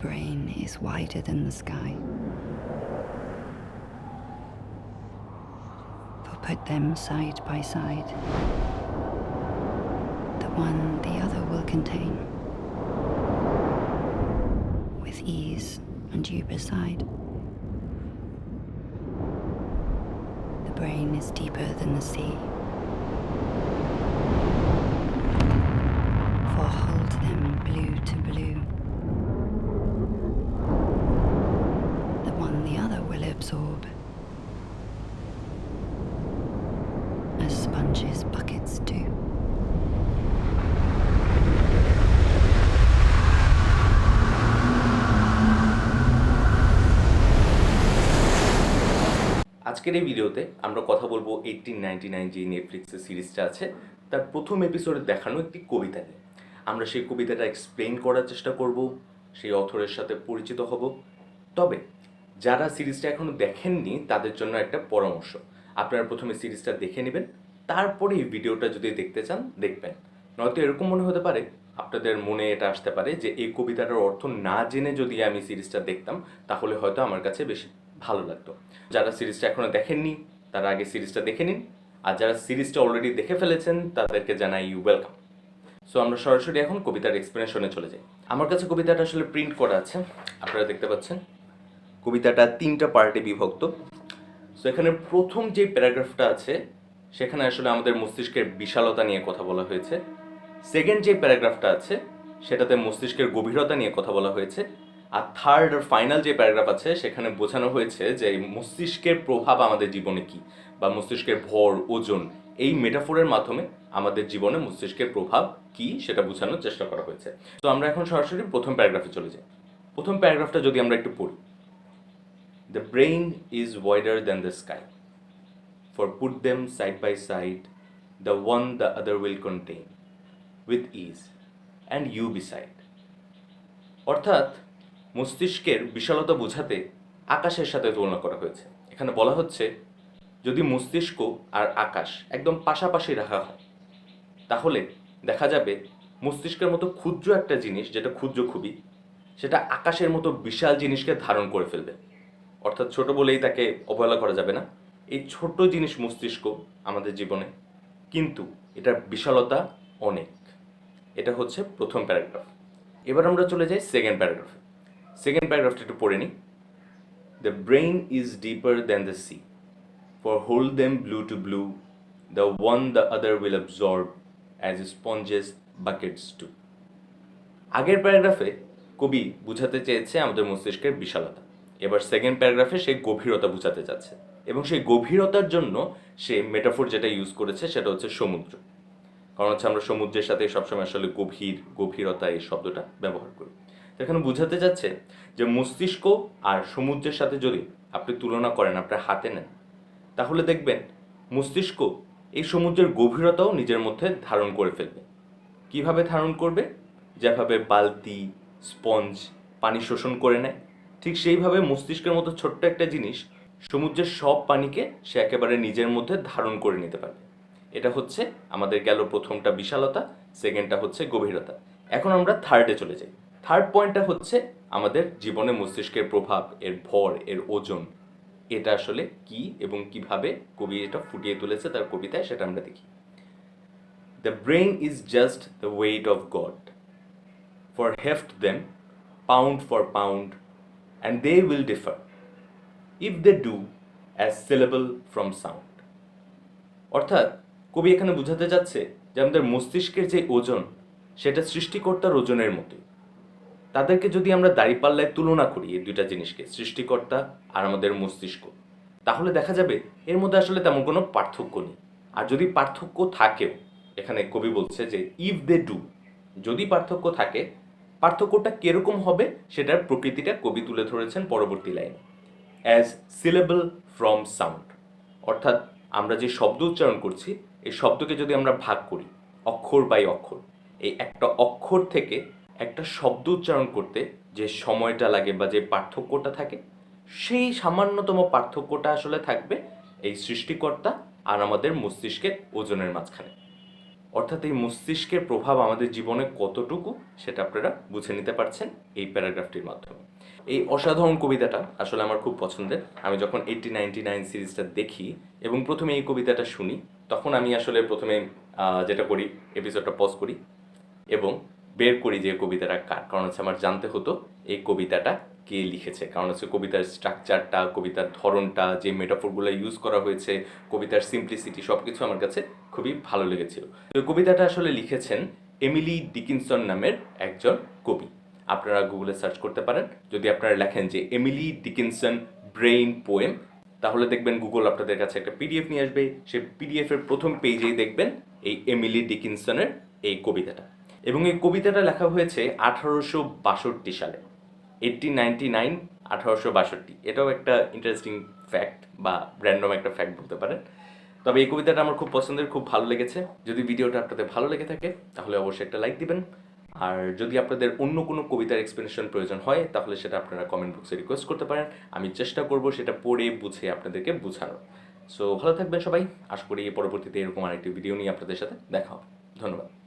brain is wider than the sky. For put them side by side. The one the other will contain. With ease and you beside. The brain is deeper than the sea. As buckets do. আজকের এই ভিডিওতে আমরা কথা বলব eighteen ninety nine যে নেটফ্লিক্সের সিরিজটা আছে, তার প্রথম এপিসোডে দেখানো একটি কবিতা নিয়ে। আমরা সেই কবিতাটা এক্সপ্লেইন করার চেষ্টা করব, সেই অথরের সাথে পরিচিত হব। তবে, যারা সিরিজটা এখনও দেখেননি, তাদের জন্য একটা পরামর্শ। আপনারা প্রথমে সিরিজটা দেখে নেবেন তারপরে এই ভিডিওটা যদি দেখতে চান, দেখবেন। নয়তো এরকম মনে হতে পারে, আপনাদের মনে এটা আসতে পারে যে এই কবিতাটার অর্থ না জেনে যদি আমি সিরিজটা দেখতাম, তাহলে হয়তো আমার কাছে বেশি ভালো লাগতো। যারা সিরিজটা এখনও দেখেননি, তারা আগে সিরিজটা দেখে নিন। আর যারা সিরিজটা অলরেডি দেখে ফেলেছেন, তাদেরকে জানাই ইউ ওয়েলকাম সো আমরা সরাসরি এখন কবিতার এক্সপ্লেনেশনে চলে যাই। আমার কাছে কবিতাটা আসলে প্রিন্ট করা আছে। আপনারা দেখতে পাচ্ছেন। কবিতাটা তিনটা পার্টে বিভক্ত। সো এখানে প্রথম যে প্যারাগ্রাফটা আছে সেখানে আসলে আমাদের মস্তিষ্কের বিশালতা নিয়ে কথা বলা হয়েছে। সেকেন্ড যে প্যারাগ্রাফটা আছে, সেটাতে মস্তিষ্কের গভীরতা নিয়ে কথা বলা হয়েছে। আর থার্ড আর ফাইনাল যে প্যারাগ্রাফ আছে, সেখানে বোঝানো হয়েছে যে এই মস্তিষ্কের প্রভাব আমাদের জীবনে কি বা মস্তিষ্কের ভর, ওজন এই মেটাফোরের মাধ্যমে আমাদের জীবনে মস্তিষ্কের প্রভাব কি সেটা বোঝানোর চেষ্টা করা হয়েছে। তো আমরা এখন সরাসরি প্রথম প্যারাগ্রাফে চলে যাই। প্রথম প্যারাগ্রাফটা যদি আমরা একটু পড়ি। The brain is wider than the sky For put them side by side, the one the other will contain, with ease, and you beside. অর্থাৎ মস্তিষ্কের বিশালতা বোঝাতে আকাশের সাথে তুলনা করা হয়েছে। এখানে বলা হচ্ছে যদি মস্তিষ্ক আর আকাশ একদম পাশাপাশি রাখা হয় তাহলে দেখা যাবে মস্তিষ্কের মতো ক্ষুদ্র একটা জিনিস যেটা ক্ষুদ্র খুবই সেটা আকাশের মতো বিশাল জিনিসকে ধারণ করে ফেলবে। অর্থাৎ ছোট বলেই তাকে অবহেলা করা যাবে না। এই ছোট জিনিস মস্তিষ্ক আমাদের জীবনে, কিন্তু এটার বিশালতা অনেক। এটা হচ্ছে প্রথম প্যারাগ্রাফ। এবার আমরা চলে যাই সেকেন্ড প্যারাগ্রাফে সেকেন্ড প্যারাগ্রাফটা একটু পড়ে নিই। The brain is deeper than the sea for hold them blue to blue the one the other will absorb as sponges buckets do আগের প্যারাগ্রাফে কবি বুঝাতে চেয়েছে আমাদের মস্তিষ্কের বিশালতা। এবার সেকেন্ড প্যারাগ্রাফে সে গভীরতা বুঝাতে চাচ্ছে এবং সেই গভীরতার জন্য সে মেটাফোর যেটা ইউজ করেছে সেটা হচ্ছে সমুদ্র। কারণ হচ্ছে আমরা সমুদ্রের সাথে সবসময় আসলে গভীর, গভীরতা এই শব্দটা ব্যবহার করি। এখানে বুঝাতে যাচ্ছে যে মস্তিষ্ক আর সমুদ্রের সাথে যদি আপনি তুলনা করেন, আপনার হাতে নেন, তাহলে দেখবেন মস্তিষ্ক এই সমুদ্রের গভীরতাও নিজের মধ্যে ধারণ করে ফেলবে। কীভাবে ধারণ করবে? যেভাবে বালতি স্পঞ্জ পানি শোষণ করে নেয়, ঠিক সেইভাবে মস্তিষ্কের মতো ছোট্ট একটা জিনিস সমুদ্রের সব পানিকে সে একেবারে নিজের মধ্যে ধারণ করে নিতে পারবে। এটা হচ্ছে আমাদের গেল প্রথমটা বিশালতা সেকেন্ডটা হচ্ছে গভীরতা। এখন আমরা থার্ডে চলে যাই। থার্ড পয়েন্টটা হচ্ছে আমাদের জীবনে মস্তিষ্কের প্রভাব এর ভর এর ওজন। এটা আসলে কি এবং কীভাবে কবি এটা ফুটিয়ে তুলেছে তার কবিতায় সেটা আমরা দেখি। The brain is just the weight of God for heft them pound for pound and they will differ, if they do, as syllable from sound. অর্থাৎ কবি এখানে বোঝাতে যাচ্ছে যে আমাদের মস্তিষ্কের যে ওজন সেটা সৃষ্টিকর্তার ওজনের মতোই। তাদেরকে যদি আমরা দাঁড়িপাল্লায় তুলনা করি এই দুইটা জিনিসকে সৃষ্টিকর্তা আর আমাদের মস্তিষ্ক তাহলে দেখা যাবে এর মধ্যে আসলে তেমন কোনো পার্থক্য নেই। আর যদি পার্থক্য থাকেও এখানে কবি বলছে যে ইফ দে ডু যদি পার্থক্য থাকে পার্থক্যটা কীরকম হবে সেটার প্রকৃতিটা কবি তুলে ধরেছেন পরবর্তী লাইনে। অ্যাজ সিলেবল ফ্রম সাউন্ড অর্থাৎ আমরা যে শব্দ উচ্চারণ করছি, এই শব্দকে যদি আমরা ভাগ করি, অক্ষর বাই অক্ষর, এই একটা অক্ষর থেকে একটা শব্দ উচ্চারণ করতে যে সময়টা লাগে বা যে পার্থক্যটা থাকে, সেই সামান্যতম পার্থক্যটা আসলে থাকবে এই সৃষ্টিকর্তা আর আমাদের মস্তিষ্কের ওজনের মাঝখানে। অর্থাৎ এই মস্তিষ্কের প্রভাব আমাদের জীবনে কতটুকু, সেটা আপনারা বুঝে নিতে পারছেন এই প্যারাগ্রাফটির মাধ্যমে। এই অসাধারণ কবিতাটা আসলে আমার খুব পছন্দের। আমি যখন এইটটি নাইনটি নাইন সিরিজটা দেখি এবং প্রথমে এই কবিতাটা শুনি, তখন আমি আসলে প্রথমে যেটা করি এপিসোডটা পজ করি এবং বের করি যে কবিতাটা কার। কারণ হচ্ছে আমার জানতে হতো এই কবিতাটা কে লিখেছে। কারণ হচ্ছে কবিতার স্ট্রাকচারটা কবিতার ধরনটা, যে মেটাফোরগুলো ইউজ করা হয়েছে, কবিতার সিম্পলিসিটি সব কিছু আমার কাছে খুবই ভালো লেগেছিল। তো কবিতাটা আসলে লিখেছেন এমিলি ডিকিনসন নামের একজন কবি। আপনারা গুগলে সার্চ করতে পারেন। যদি আপনারা লেখেন যে এমিলি ডিকিনসন ব্রেইন পোয়েম তাহলে দেখবেন গুগল আপনাদের কাছে একটা পিডিএফ নিয়ে আসবে। সেই পিডিএফ এর প্রথম পেজেই দেখবেন এই এমিলি ডিকিনসনের এই কবিতাটা। এবং এই কবিতাটা লেখা হয়েছে আঠারোশো বাষট্টি সালে। এইটটিন নাইনটি নাইন আঠারোশো বাষট্টি। এটাও একটা ইন্টারেস্টিং ফ্যাক্ট বা র্যান্ডম একটা ফ্যাক্ট বলতে পারেন। তবে এই কবিতাটা আমার খুব পছন্দের, খুব ভালো লেগেছে। যদি ভিডিওটা আপনাদের ভালো লেগে থাকে, তাহলে অবশ্যই একটা লাইক দিবেন। আর যদি আপনাদের অন্য কোনো কবিতার এক্সপ্লেনেশন প্রয়োজন হয়, তাহলে সেটা আপনারা কমেন্ট বক্সে রিকোয়েস্ট করতে পারেন। আমি চেষ্টা করব সেটা পড়ে বুঝে আপনাদেরকে বোঝানোর। সো ভালো থাকবেন সবাই। আশা করি পরবর্তীতে এরকম আরেকটি ভিডিও নিয়ে আপনাদের সাথে দেখা হবে। ধন্যবাদ।